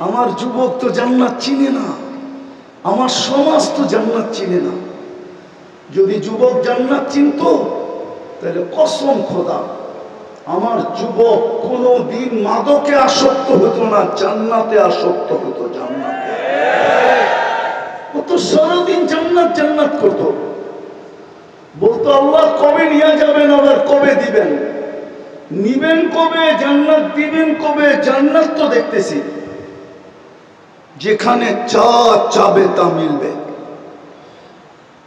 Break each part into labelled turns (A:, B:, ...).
A: আমার যুবক তো জান্নাত চিনে না, আমার সমাজ তো জান্নাত চিনে না। যদি যুবক জান্নাত চিনত, তাহলে কসম খোদা, আমার যুবক কোনো দিন মাদকে আসক্ত হতো না, জান্নাতে আসক্ত হতো, জান্নাতে। ও তো সারাদিন জান্নাত জান্নাত করতো। বলতো, আল্লাহ কবে নিয়ে যাবেন, আবার কবে দিবেন? নিবেন কবে, জান্নাত দিবেন কবে, জান্নাত তো দেখতেছি। যেখানে চা চাবে তা মিলবে।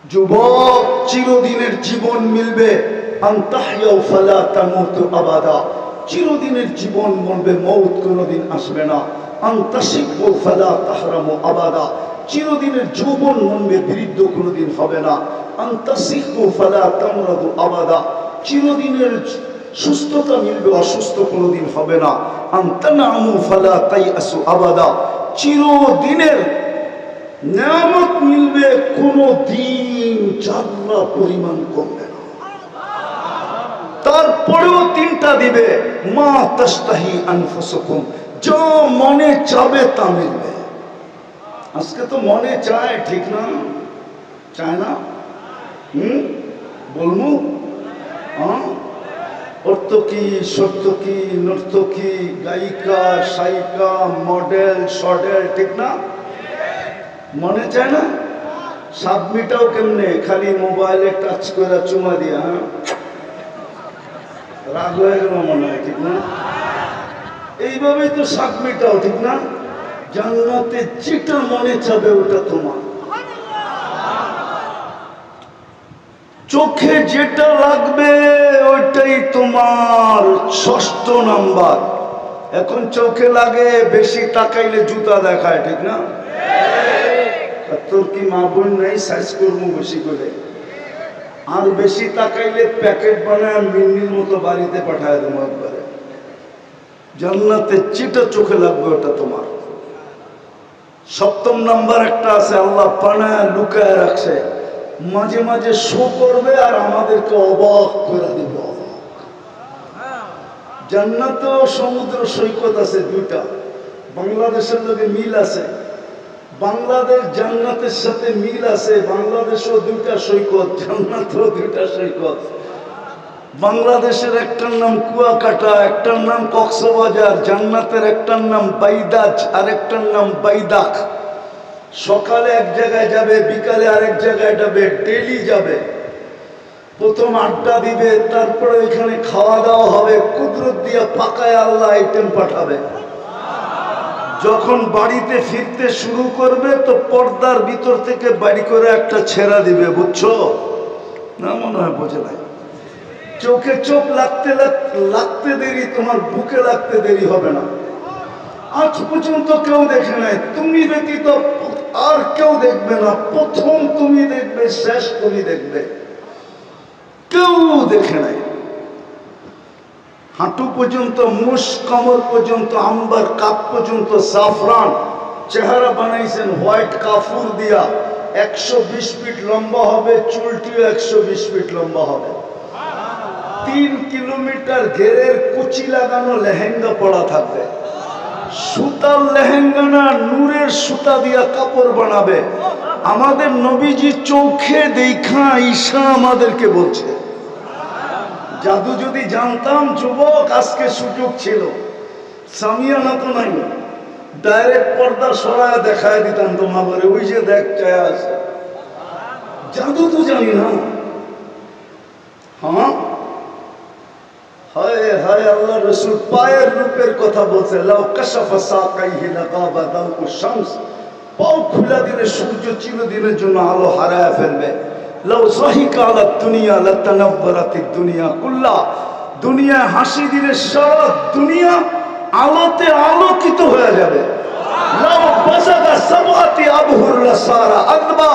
A: যুবক চিরদিনের জীবন মিলবে। আবাদা। চিরদিনের জীবন মরবে, মৌত কোনোদিন আসবে না। আন্তাসিকু ফালা তাহরামু আবাদা। চিরদিনের যৌবন মনবে বৃদ্ধ কোনোদিন হবে না। আন্তাসিকু ফালা তামরাদু আবাদা। চিরদিনের সুস্থতা মিলবে, অসুস্থ কোনোদিন হবে না। আন্তানামু ফালা তাই আসু আবাদা। চিরদিনের নিয়ামত মিলবে, কোনো দিন চাররা পরিমাণ কমবে না। তারপরেও তিনটা দিবে, মা তাস্তাহি আনফুসুকুম, যা মনে চাবে তা মিলবে। আজকে তো মনে চায়, ঠিক না? চায় না? হুম? বলব অর্থকি সর্তকি নর্তকি গায়িকা সায়িকা মডেল, সডেল, ঠিক না? মনে চায় না? সাবমিটাও কেমনে? খালি মোবাইলে টাচ করে চুমা দিয়া হ্যাঁ? রাগ হয়ে গেল মনে হয়, ঠিক না? এইভাবেই তো সাবমিটাও, ঠিক না? জান্নাতে যেটা মনে চাবে ওটা তোমার। চোখে যেটা লাগবে, ওইটাই তোমার ষষ্ঠ নাম্বার। এখন চোখে লাগে, বেশি তাকাইলে জুতা দেখায়, ঠিক না? তোর কি মা বোন নাই সাইজ করব বেশি করে? আর বেশি তাকাইলে প্যাকেট বানায় মিন্নির মতো বাড়িতে পাঠায় দেবো একবারে। জান্নাতে যেটা চোখে লাগবে ওটা তোমার। সপ্তম নাম্বার একটা আছে, আল্লাহ পানায় লুকায় রাখছে। মাঝে মাঝে শো করবে আর আমাদেরকে অবাক করে দিবে। জান্নাতে সমুদ্র সৈকত আছে দুইটা। বাংলাদেশের লোকে মিল আছে। বাংলাদেশ জান্নাতের সাথে মিল আছে, বাংলাদেশও দুইটা সৈকত, জান্নাতেও দুইটা সৈকত। বাংলাদেশের একটার নাম কুয়াকাটা, একটার নাম কক্সবাজার, জান্নাতের একটার নাম বাইদাজ আর একটার নাম বাইদাক সকালে এক জায়গায় যাবে, বিকালে আরেক জায়গায় যাবে ডেলি যাবে। প্রথম আড্ডা দিবে, তারপরে ওইখানে খাওয়া দাওয়া হবে, কুদরত দিয়ে পাকায় আল্লাহ আইটেম পাঠাবে। যখন বাড়িতে ফিরতে শুরু করবে, তো পর্দার ভিতর থেকে বাড়ি করে একটা ছেঁড়া দিবে, বুঝছ? না মনে হয় বোঝে নাই। চোখে চোখ লাগতে লাগ- লাগতে দেরি, তোমার বুকে লাগতে দেরি হবে না। আজ পর্যন্ত কেউ দেখে নাই। তুমি ব্যতীত আর কেউ দেখবে না। প্রথম তুমি দেখবে, শেষ তুমি দেখবে। কেউ দেখে নাই। হাঁটু পর্যন্ত, মুষ, কমর পর্যন্ত, আম্বার কাপ পর্যন্ত সাফরান চেহারা বানাইছেন হোয়াইট কাফুর দিয়া। একশো বিশ ফিট লম্বা হবে, চুলটিও একশো বিশ ফিট লম্বা হবে। তিন কিলোমিটার ঘেরের কুচি লাগানো লেহেঙ্গা পড়া থাকবে। সুতার লেহেঙ্গা না নূরের সুতা দিয়া কাপড় বানাবে। আমাদের নবীজি চোখে দেখা ঈশা আমাদেরকে বলছে। জাদু যদি জানতাম, যুবক, আজকে সুযোগ ছিল। সামিয়ানা তো নাই। ডাইরেক্ট পর্দা সরায় দেখায় দিতাম তোমাকে ওই যে দেখ, চায় আছে। জাদু তো জানি না। হ্যাঁ? হায় হায় আল্লাহ রসুল, পায়ের রূপের কথা বলছে, লাউ কাশাফা সাকাইহি লাগাবা দাউকু শামস। পাও খুলে দিলে সূর্য চিরদিনের জন্য আলো হারায় ফেলবে। লাউ সহিকা আলা দুনিয়া লাতানাব্বারাতি দুনিয়া কুল্লা। দুনিয়ায় হাসি দিলে সারা দুনিয়া আলোতে আলোকিত হয়ে যাবে। লাউ বাজাগা সাবাতি আবহুর সারা আদবা।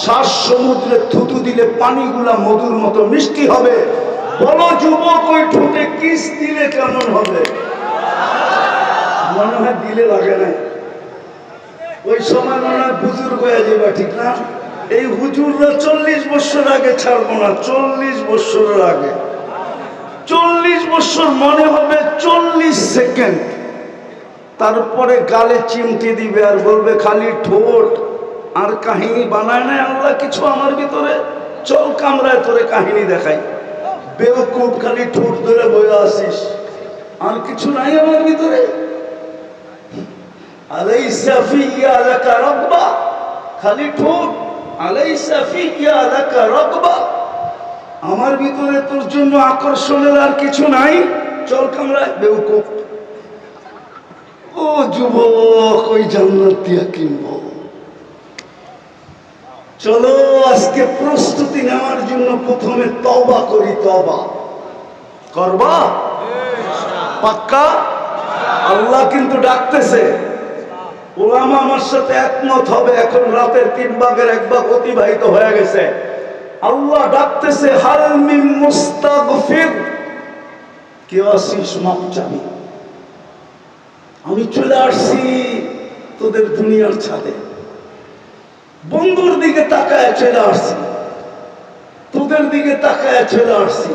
A: শ্বাস সমুদ্রে থুতু দিলে পানিগুলা মধুর মতো মিষ্টি হবে। বলো যুবক, ওই ঠোঁটে কিস দিলে কেমন হবে? মনে হয় দিলে লাগে না ওই সময় মনে হয় বুজুর্গ হয়ে যাবে, ঠিক না? এই হুজুররা চল্লিশ বছর আগে ছাড়বো না, চল্লিশ বছরের আগে। চল্লিশ বছর মনে হবে চল্লিশ সেকেন্ড। তারপরে গালে চিমটি দিবে আর বলবে, খালি ঠোঁট আর কাহিনী বানায় না আল্লাহ কিছু আমার ভিতরে? চল কামরায় তোরে কাহিনী দেখাই। বেউকুব খালি ঠোঁট ধরে বয়ে আসিস। আর কিছু নাই আমার ভিতরে। আলাইসা ফিয়া লাকা রাব্বা। খালি ঠোঁট। আলাইসা ফিয়া লাকা রাব্বা। আমার ভিতরে তোর জন্য আকর্ষণের আর কিছু নাই। চল কামরায় বেউকুব ও যুবক, ওই জান্নাত দিয়া কিনব। চলো, আজকে প্রস্তুতি নেওয়ার জন্য প্রথমে তবা করি তবা করবা? পাক্কা? আল্লাহ কিন্তু ডাকতেছে। ওলামা আমার সাথে একমত হবে, এখন রাতের তিন ভাগের এক অতিবাহিত হয়ে গেছে। আল্লাহ ডাকতেছে হালমিন মুস্তাগফির। কেউ আসিস মাপ চাবি? আমি চলে আসছি তোদের দুনিয়ার ছাদে। বন্ধুর দিকে তাকায় চলে আসছি। তোদের দিকে তাকায় চলে আসছি।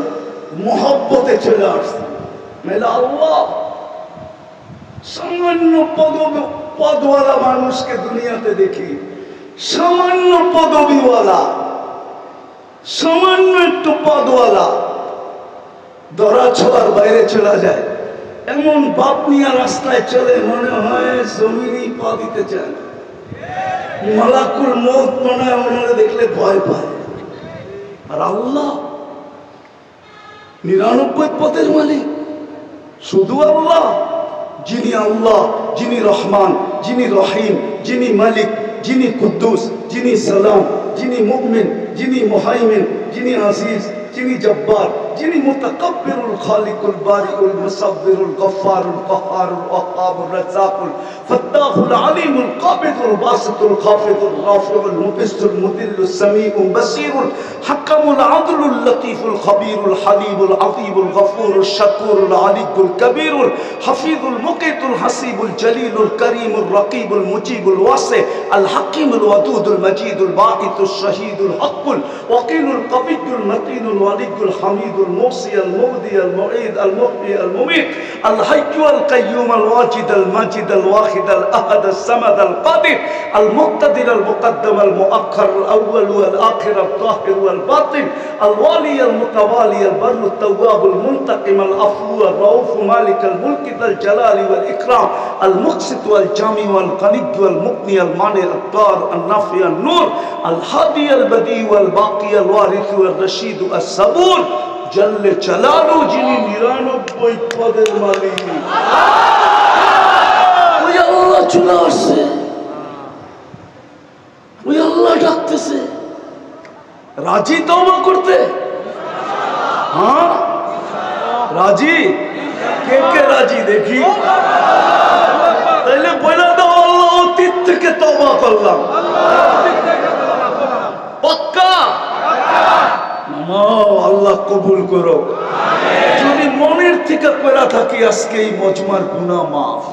A: মহব্বতে চলে আসছি। মেলা আল্লাহ, সামান্য পদ পদওয়ালা মানুষকে দুনিয়াতে দেখি। সামান্য পদবিওয়ালা, সামান্য একটু পদওয়ালা, ধরা ছোঁয়ার বাইরে চলে যায়। এমন বাপ নিয়ে রাস্তায় চলে মনে হয় জমিনই পা দিতে চায় না। মালাকুল মত মনে হয় ওনারা দেখলে ভয় পায়। আর আল্লাহ নিরানব্বই পথের মালিক। শুধু আল্লাহ, যিনি আল্লাহ, যিনি রহমান, যিনি রহিম, যিনি মালিক, যিনি কুদ্দুস, যিনি সালাম, যিনি মুকমিন যিনি মোহাইমিন যিনি আজিজ যিনি জব্বার যিনি মুতাকাব্বিরুল খালিকুল বারিউল মুসাব্বিরুল গফফারুল কাহ্হারুল ওয়াহ্হাবুর রাজ্জাকুল ফাত্তাহুল আলিমুল কাবিদুল বাসিতুল খাফিদুল রাফিউল মুবিসুল মুদিল্লুস সামিউল বাসিরুল হাকামুল আদলুল লতীফুল খবীরুল হালিমুল আযীমুল গফুরুল শাকুরুল আলিকুল কবীরুল হাফিজুল মুকিতুল হাসিবুল জলিলুল করিমুল রকিবুল মুজিবুল ওয়াসি আল হাকিমুল ওয়াদুদুল মজিদুল বাঈতুল শহীদুল হকুল ওয়াকিলুল القبي المتين الولي الحميد الموصي المودي المعيد المحيي المميت الحي القيوم الواجد المجد الواحد الأحد الصمد القادر المقتدر المقدم المؤخر الأول والآخر الظاهر والباطن الوالي المتوالي البر التواب المنتقم العفو الرؤوف مالك الملك ذا الجلال والإكرام المقسط والجامع والقني والمقني المانع الطار النافي النور الحادي البديع والباقي الوارث রাজি তবা করতে? হ্যাঁ? রাজি? কে কে রাজি দেখি? তাইলে বলে দাও আল্লাহ অতীত থেকে তবা করলাম। আল্লাহ কবুল করো। যদি মনের থেকে পেরা থাকি, আজকে এই মজমার গুনাহ মাফ।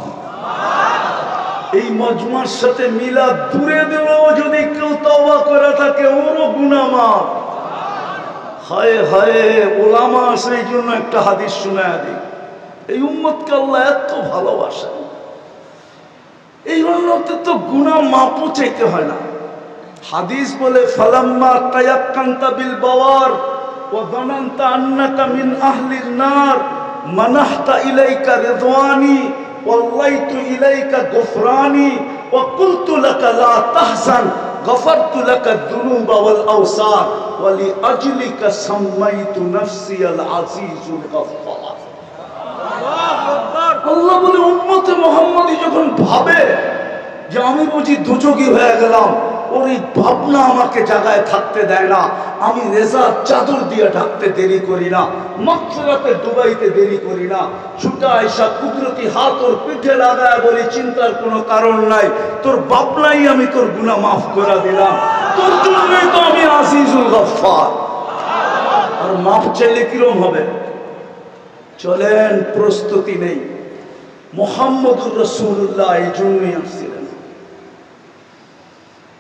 A: এই মজমার সাথে মিলা দূরে দিলেও যদি কেউ তওবা করে থাকে, ওরও গুনাহ মাফ। হায় হায়, ওলামা সেই জন্য একটা হাদিস শোনায় দিই। এই উম্মতকে আল্লাহ এত ভালোবাসেন। এই উন্নতে তো গুনাহ মাপও চাইতে হয় না। হাদিস বলে, ফালাম্মা তায়াক্কান্তা বিল বাওয়ার। ওয়া যানান্তা আন্নাকা মিন আহলিন নার মানাহতা ইলাইকা রিদওয়ানি ওয়াল্লাইতু ইলাইকা গুফরানি ওয়া কুলতু লাকা লা তাহজান غفرت لك الذنوب والأوسار ولأجلك سميت نفسي العزيز الغفار আল্লাহ বলে উম্মতে মোহাম্মদী যখন ভাবে যে আমি বুঝি দুযোগী হয়ে গেলাম ওর ভাবনা আমাকে জায়গায় থাকতে দেয় না। আমি রেজার চাদর দিয়ে ঢাকতে দেরি করি না। মাত্রাতে ডুবাইতে দেরি করি না। ছুটা আইসা কুদরতি হাত ওর পিঠে লাগায় বলি, চিন্তার কোনো কারণ নাই। তোর ভাবনাই আমি তোর গুনাহ মাফ করে দিলাম। তোর জন্যই তো আমি আসিজুল গফফার। আর মাফ চাইলে কিরম হবে? চলেন, প্রস্তুতি নেই। মোহাম্মদুর রসুল্লাহ এই জন্যই আসছিলেন।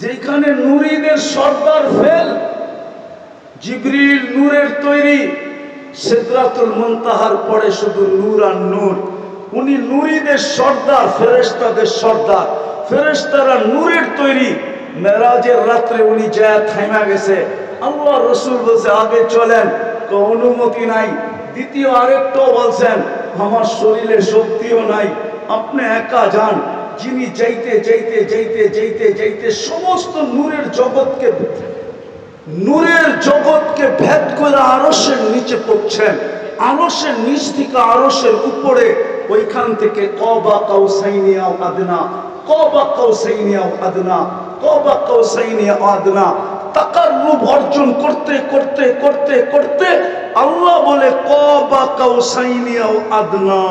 A: যেখানে নুরিদের সর্দার ফেল, জিবরিল নূরের তৈরি সিদরাতুল মুনতাহার পরে শুধু নূর আর নূর। উনি নুরিদের সর্দার, ফেরেশতাদের সর্দার। ফেরেশতারা নূরের তৈরি। মেরাজের রাত্রে উনি যায় থাইমা গেছে। আল্লাহ রসুল বলছে, আগে চলেন তো অনুমতি নাই। দ্বিতীয় আরেকটাও বলছেন, আমার শরীরে শক্তিও নাই, আপনি একা যান। যিনি যাইতে যাইতে যাইতে যাইতে যাইতে সমস্ত নূরের জগৎকে নূরের জগৎকে ভেদ করে আরসের নিচে পড়ছেন। আরসের নিচ থেকে আরসের উপরে, ওইখান থেকে কবা কাউসাইনিয়া আদনা, কবা কাউসাইনিয়া আদনা, কবা কাউসাইনিয়া আদনা। তাকাররুব অর্জন করতে করতে করতে করতে আল্লাহ বলে ক বা কবা কাউসাইনিয়া আদনা।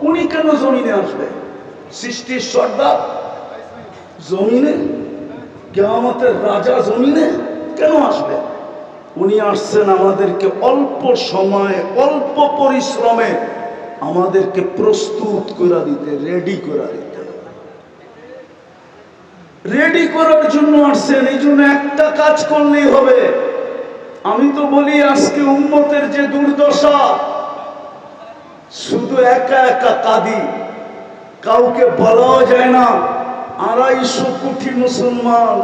A: উনি কেন জমিনে আসবে? সৃষ্টির সর্দার? জমিনে? কেয়ামতের রাজা জমিনে কেন আসবে? উনি আসছেন আমাদেরকে অল্প সময়ে, অল্প পরিশ্রমে আমাদেরকে প্রস্তুত করে দিতে, রেডি করে দিতে। রেডি করার জন্য আসছেন, এই জন্য একটা কাজ করলেই হবে। আমি তো বলি আজকে উন্মতের যে দুর্দশা, শুধু একা একা কাঁদি, কাউকে বলাও যায় না। আড়াইশো কোটি মুসলমান,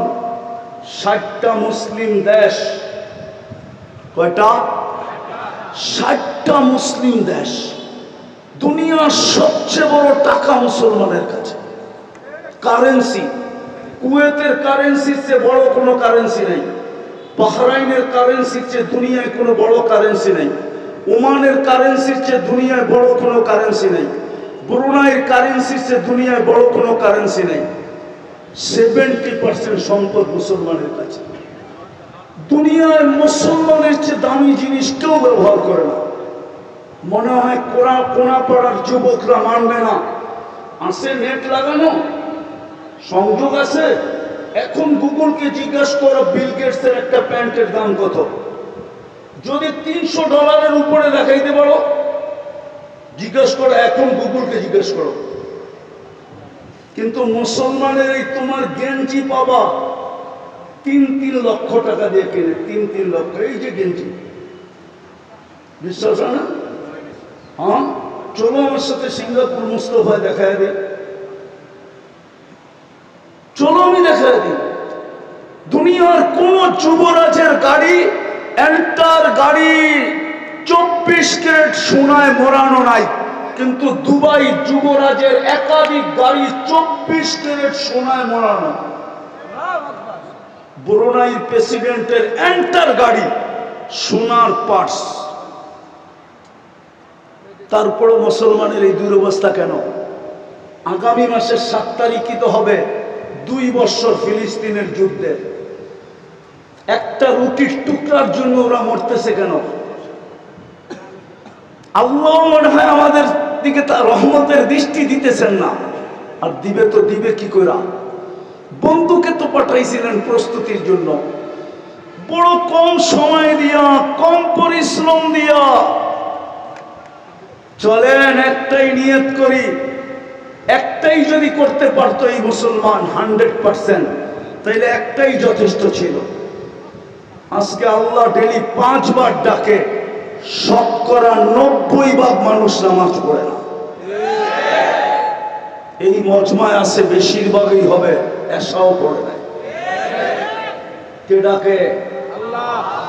A: ষাটটা মুসলিম দেশ। কয়টা? ষাটটা মুসলিম দেশ। দুনিয়ার সবচেয়ে বড় টাকা মুসলমানের কাছে। কারেন্সি, কুয়েতের কারেন্সির চেয়ে বড় কোনো কারেন্সি নেই। বাহরাইনের কারেন্সির চেয়ে দুনিয়ায় কোনো বড় কারেন্সি নেই। ওমানের কারেন্সির চেয়ে দুনিয়ায় বড় কোনো কারেন্সি নেই। ব্রুনাইয়ের কারেন্সির চেয়ে দুনিয়ায় বড় কোনো কারেন্সি নেই। সেভেন্টি পার্সেন্ট সম্পদ মুসলমানের কাছে। দুনিয়ায় মুসলমানের চেয়ে দামি জিনিস কেউ ব্যবহার করে না। মনে হয় কোনা কোনা পাড়ার যুবকরা মানবে না। আছে নেট লাগানো? সংযোগ আছে? এখন গুগলকে জিজ্ঞাসা করো, বিল গেটসের একটা প্যান্টের দাম কত? যদি তিনশো ডলারের উপরে দেখাইতে পারো জিজ্ঞেস করো, এখন গুগলকে জিজ্ঞেস করো। কিন্তু মুসলমানের এই তোমার গেঞ্জি পাবা, তিন তিন লক্ষ টাকা দিয়ে কেনে, তিন তিন লক্ষ, এই যে গেঞ্জি। বিশ্বাস হয় না? হ্যাঁ? চলো আমার সাথে সিঙ্গাপুর মুস্তফায় দেখা দে চলো আমি দেখায় দিই দুনিয়ার কোন যুবরাজের গাড়ি, এন্টার গাড়ি চব্বিশ ক্যারেট সোনায় মোড়ানো নাই। কিন্তু দুবাই যুবরাজের একাধিক গাড়ি চব্বিশ ক্যারেট সোনায় মোড়ানো ব্রুনাইর প্রেসিডেন্টের এন্টার গাড়ি, সোনার পার্টস তারপরে মুসলমানের এই দুরবস্থা কেন? আগামী মাসের সাত তারিখই তো হবে। দুই বছর ফিলিস্তিনের যুদ্ধে। একটা রুটির টুকরার জন্য ওরা মরতেছে কেন? আল্লাহ মনে হয় আমাদের দিকে তার রহমতের দৃষ্টি দিতেছেন না। আর দিবে তো দিবে কি করা বন্ধুকে তো পাঠাইছিলেন প্রস্তুতির জন্য। বড় কম সময় দিয়া, কম পরিশ্রম দিয়া। চলেন একটাই নিয়ত করি একটাই যদি করতে পারতো এই মুসলমান হান্ড্রেড পার্সেন্ট, তাইলে একটাই যথেষ্ট ছিল। আজকে আল্লাহ ডেলি পাঁচবার ডাকে শতকরা নব্বই ভাগ মানুষ নামাজ পড়ে না। এই মজমায় আছে, বেশিরভাগই হবে, এসাও পড়ে নাই কে ডাকে?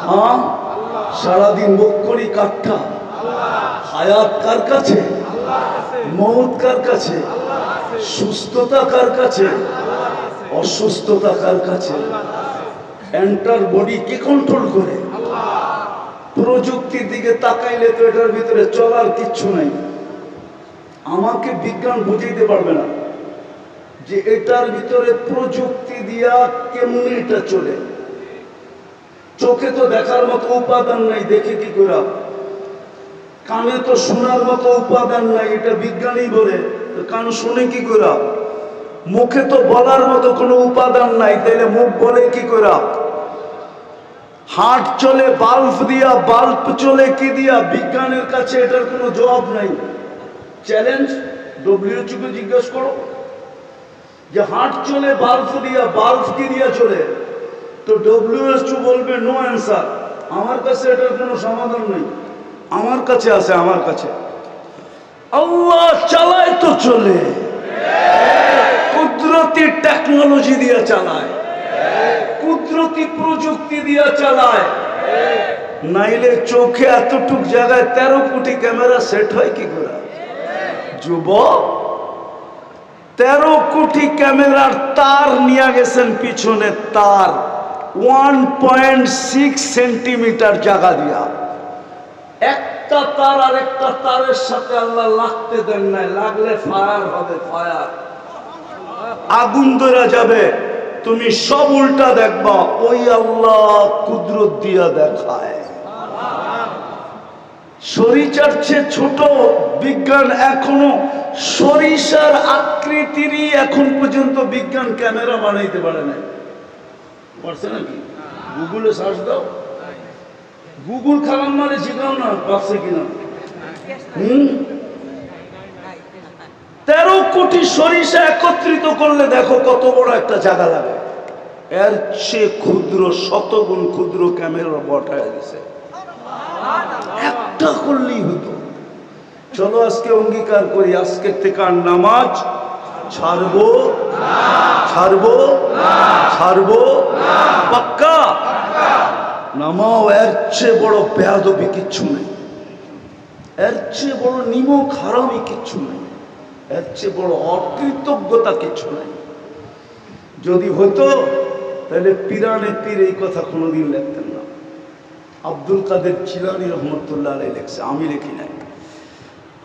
A: হ্যাঁ সারাদিন মুখ করি কাঠটা হায়াত কার কাছে? মৌত কার কাছে? সুস্থতা কার কাছে? অসুস্থতা কার কাছে? এন্টার বডি কে কন্ট্রোল করে? প্রযুক্তির দিকে তাকাইলে তো এটার ভিতরে চলার কিচ্ছু নাই। আমাকে বিজ্ঞান বুঝাইতে পারবে না যে এটার ভিতরে প্রযুক্তি দিয়া কেমনি এটা চলে। চোখে তো দেখার মতো উপাদান নাই, দেখে কি করা কানে তো শোনার মতো উপাদান নাই, এটা বিজ্ঞানী বলে। কান শুনে কি করা মুখে তো বলার মতো কোনো উপাদান নাই, তাইলে মুখ বলে কি করা হাট চলে, বাল্ব দিয়া, বাল্ব চলে কি দিয়া? বিজ্ঞানের কাছে এটার কোনো জবাব নাই। চ্যালেঞ্জ? ডব্লিউএচও কে জিজ্ঞেস করো। যে হাট চলে, বাল্ব দিয়া, বাল্ব কি দিয়া চলে? তো ডব্লিউএচও বলবে নো অ্যান্সার আমার কাছে এটার কোনো সমাধান নেই। আমার কাছে আছে, আমার কাছে। আল্লাহ চালায় তো চলে। কুদরতি টেকনোলজি দিয়ে চালায়। কুদরতি প্রযুক্তি দিয়ে চালায়। নাইলে চোখে এতটুক জায়গায় তেরো কোটি ক্যামেরা সেট হয় কি করে? যুবক, তেরো কোটি ক্যামেরার তার নিয়ে গেছেন পিছনে তার। ওয়ান পয়েন্ট সিক্স সেন্টিমিটার জায়গা দিয়া। একটা তার আর একটা তারের সাথে আল্লাহ লাগতে দেন নাই। লাগলে ফায়ার হবে, ফায়ার। আগুন ধরা যাবে। তুমি সব উল্টা দেখবা, ওই আল্লাহ কুদরত দিয়া দেখায়। সরিচার চেয়ে ছোট বিজ্ঞান এখনও, সরিষার আকৃতিরই এখন পর্যন্ত বিজ্ঞান ক্যামেরা বানাইতে পারে না পারছে নাকি? গুগলে সার্চ দাও। গুগল খালাম মানে শিখাও না, পারছে কিনা? হুম? তেরো কোটি সরিষা একত্রিত করলে দেখো কত বড় একটা জায়গা লাগে। এর চেয়ে ক্ষুদ্র, শতগুণ ক্ষুদ্র ক্যামেরা বটায় দিছে। একটা করলেই হতো। চলো আজকে অঙ্গীকার করি, আজকের থেকে আর নামাজ ছাড়বো? ছাড়বো? ছাড়বো? পাক্কা? নামাও, এর চেয়ে বড় বেয়াদবি কিচ্ছু নেই। এর চেয়ে বড় নিমক হারামি কিচ্ছু নেই। এর চেয়ে বড় অকৃতজ্ঞতা কিছু নাই। যদি হতো, তাহলে পিরানে পীর এই কথা কোনোদিন লিখতেন না। আব্দুল কাদের চিলানি রহমতুল্লাহ লেখছে, আমি লিখি নাই।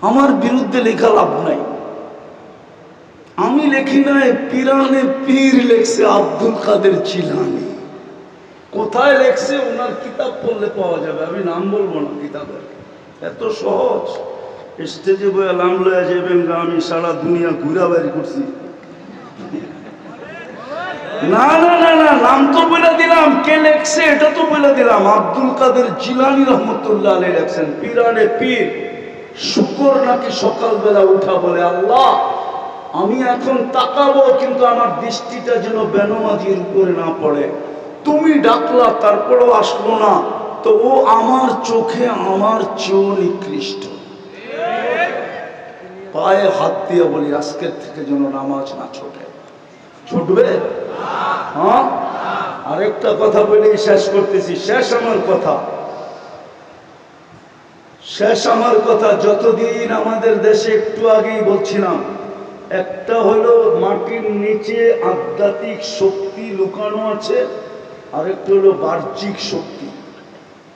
A: আমার বিরুদ্ধে লেখা লাভ নাই। আমি লেখি নাই, পিরানে পীর লেখছে আব্দুল কাদের চিলানি। কোথায় লেখছে, ওনার কিতাব পড়লে পাওয়া যাবে। আমি নাম বলব না কিতাবের। এত সহজ। স্টেজে বয়ে নাম লয়া যাবেন গা আমি সারা দুনিয়া ঘুরা বাড়ি করছি। না না না না, নাম তো বলে দিলাম। কে লেখছে, এটা তো বলে দিলাম। আব্দুল কাদের জিলানি রহমতুল্লাহ আলী লেখছেন, পিরানে পীর, শুকর নাকি সকালবেলা উঠা? বলে, আল্লাহ, আমি এখন তাকাবো, কিন্তু আমার দৃষ্টিটা যেন বেনমাজির উপরে না পড়ে। তুমি ডাকলা, তারপরেও আসলো না। তো ও আমার চোখে আমার চেয়েও নিকৃষ্ট। পায়ে হাত দিয়ে বলি, আজকের থেকে যেন নামাজ না ছোটে। ছুটবে? হ্যাঁ? আরেকটা কথা বলেই শেষ করতেছি। শেষ আমার কথা। শেষ আমার কথা, যতদিন আমাদের দেশে একটু আগেই বলছিলাম, একটা হলো মাটির নিচে আধ্যাত্মিক শক্তি লুকানো আছে আরেকটা হলো বাহ্যিক শক্তি,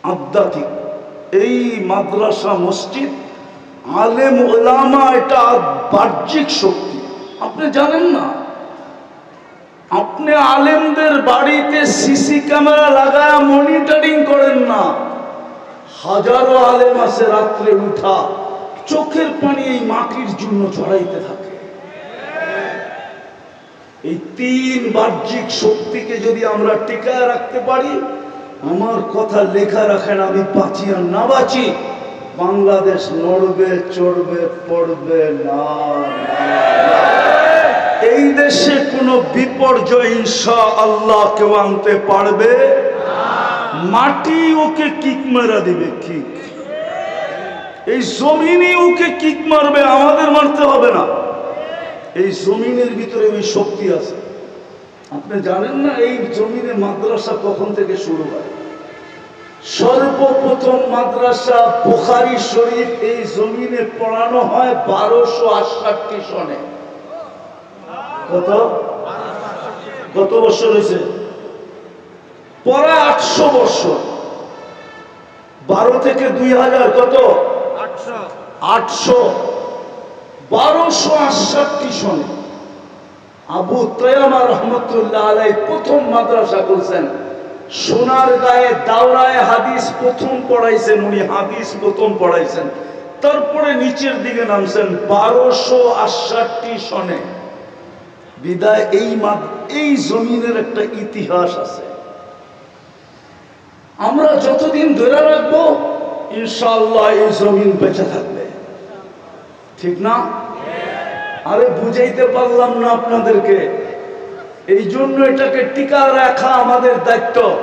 A: আধ্যাত্মিক। এই মাদ্রাসা, মসজিদ, আলেম, ওলামা, এটা বাহ্যিক শক্তি। আপনি জানেন না? আপনি আলেমদের বাড়িতে সিসি ক্যামেরা লাগায় মনিটরিং করেন না। হাজারো আলেম আছে রাত্রে উঠা, চোখের পানি এই মাটির জন্য ছড়াইতে থাকে। এই তিন বাহ্যিক শক্তিকে যদি আমরা টিকায় রাখতে পারি, আমার কথা লেখা রাখেন আমি বাঁচি আর না বাঁচি। বাংলাদেশ নড়বে চড়বে, পড়বে, না। এই দেশে কোনো বিপর্যয় ইনশা আল্লাহ কেউ আনতে পারবে? মাটি ওকে কিক মারা দিবে, কিক। এই জমিনই ওকে কিক মারবে, আমাদের মারতে হবে না। এই জমিনের ভিতরে ওই শক্তি আছে। আপনি জানেন না এই জমিনে মাদ্রাসা কখন থেকে শুরু হয়? সর্বপ্রথম মাদ্রাসা বুখারি শরীফ এই জমিনে পড়ানো হয় বারোশো আটষট্টি সনে। কত? কত বছর হয়েছে? পরে আটশো বছর। বারো থেকে দুই হাজার কত? আটশো। বারোশো আটষট্টি সনে আবু তয়ামা রহমতুল্লাহ আলাই প্রথম মাদ্রাসা করছেন সোনার গায়ে দাওরায় হাদিস প্রথম পড়াইছেন, উনি হাদিস প্রথম পড়াইছেন। তারপরে নিচের দিকে নামছেন বারোশো আটষট্টি সনে। বিদায়, এই এই জমিনের একটা ইতিহাস আছে। আমরা যতদিন ধরে রাখব ইনশাল্লাহ এই জমিন বেঁচে থাকবে। ঠিক না? আরে বুঝাইতে পারলাম না আপনাদেরকে। এই জন্য এটাকে টিকা রাখা আমাদের দায়িত্ব।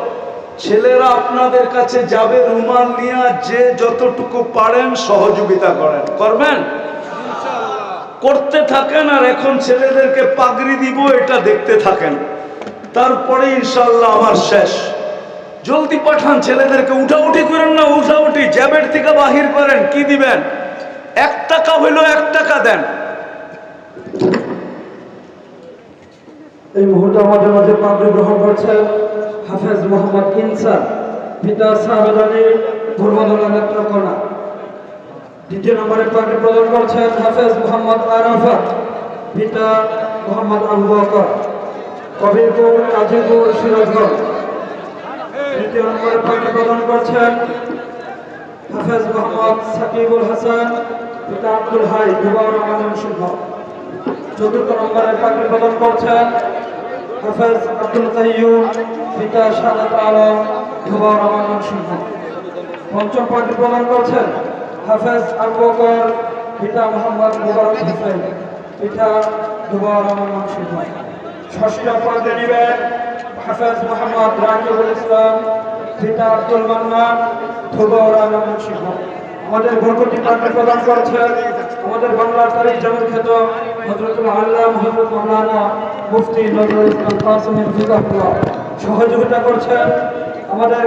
A: ছেলেরা আপনাদের কাছে যাবে, রুমাল নিয়ে যে যতটুকু পারেন সহযোগিতা করেন। করবেন? করতে থাকেন আর এখন ছেলেদেরকে পাগড়ি দিব, এটা দেখতে থাকেন। তারপরে ইনশাল্লাহ আমার শেষ। জলদি পাঠান, ছেলেদেরকে উঠাউঠি করেন না, উঠাউঠি। জ্যাবের থেকে বাহির করেন, কি দিবেন? এক টাকা হইল এক টাকা দেন।
B: এই মুহূর্তে আমাদের মাঝে পাবলি গ্রহণ করছেন হাফেজ মোহাম্মদ ইনসান, পিতা আলী পূর্বদলা নেত্রকোনা দ্বিতীয় নম্বরে পাগড়ি প্রদান করছেন হাফেজ মোহাম্মদ আরাফাত, পিতা মোহাম্মদ আবু বকর। কবিরপুর কাজীপুর সিরাজগঞ্জ। তৃতীয় নম্বরে পাগড়ি প্রদান করছেন হাফেজ মোহাম্মদ সাকিবুল হাসান পিতা আব্দুল হাই বিবাহ রহমান সিংহ চতুর্থ নম্বরে পাগড়ি প্রদান করছেন হাফেজ আব্দুল কাইয়ুম, পিতা সাদাত আলম ধুবা রহমান সিংহ পঞ্চম পাগড়ি প্রদান করছেন হাফেজ আবু পিতা মোহাম্মদ মুবারক হোসেন, পিতা ধুবা রহমান সিংহ ষষ্ঠ পাগড়ি নেবেন হাফেজ মোহাম্মদ রাকিবুল ইসলাম, পিতা আব্দুল মান্নান ধুবা রহমান সিংহ আমাদের বরকতি পাত্র প্রদান করছেন আমাদের বাংলার তারিখ জমির খ্যাত হজরতুল আল্লাহ হজরত মাওলানা মুফতি নজরুল ইসলাম সহযোগিতা করছেন আমাদের